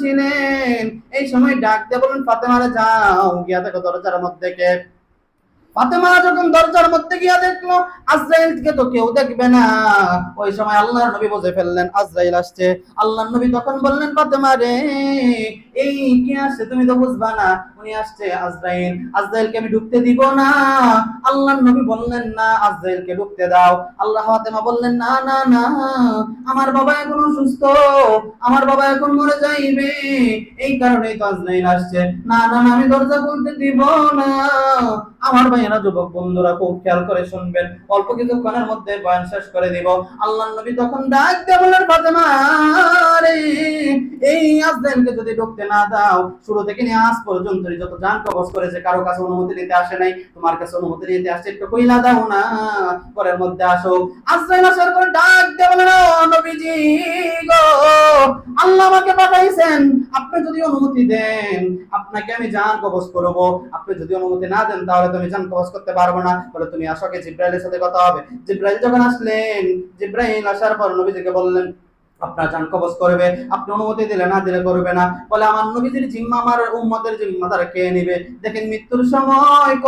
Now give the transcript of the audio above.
ছিলেন এই সময় ডাক দিয়ে বলেন ফাতেমারে যাও। গিয়া দেখো দরজার মধ্যে কে ফাতেমা যখন দরজার মধ্যে গিয়া দেখল আজরাইলকে তো কেউ দেখবে না। ওই সময় আল্লাহর নবী বুঝে ফেললেন আজরাইল আসছে। আল্লাহর নবী তখন বললেন ফাতেমা রে এই কে আসছে তুমি তো বুঝবা না। উনি আসছে আজরাইল। আজরাইলকে আমি ঢুকতে দিব না। আল্লাহর নবী বললেন না আজরাইলকে ঢুকতে দাও। আল্লাহ ফাতেমা বললেন না না না। আমার বাবা এখন অসুস্থ আমার বাবা এখন মরে যাইবে। এই কারণেই তো আজরাইল আসছে। না না না, আমি দরজা খুলতে দিব না। আমার ভাইয়েরা, যুবক বন্ধুরা, খুব খেয়াল করে শুনবেন। অল্প কিছুক্ষণের মধ্যে বয়ান শেষ করে দিব। আল্লাহ নবী তখন ডাক দিয়ে বলেন ফাতেমা এই আজরাইলকে যদি ঢুকতে না দাও, শুরু থেকে নিয়ে আজ পর্যন্ত যত জান কবজ করেছে, কারও কাছে অনুমতি নিতে আসে নাই, তোমার কাছে অনুমতি নিতে আসছে একটু কইলা দাও না ঘরের মধ্যে আসো আজরাইল আসার পর ডাক আল্লাহ আমাকে পাঠাইছেন। আপনি যদি অনুমতি দেন, আপনাকে আমি জান কবজ করব। আপনি যদি অনুমতি না দেন, তাহলে তুমি জান কবজ করতে পারব না। বলে, তুমি আসো কে জিব্রাইলের সাথে কথা হবে। জিব্রাইল যখন আসলেন, জিব্রাইল আসার পর নবীজিকে বললেন, আপনার জান কবজ করবে। আপনি অনুমতি দিলে না দিলে করবে না। বলে, আমার নবীজির জিম্মা, আমার উম্মতের জিম্মা, তারা কে নিবে? দেখেন মৃত্যুর সময়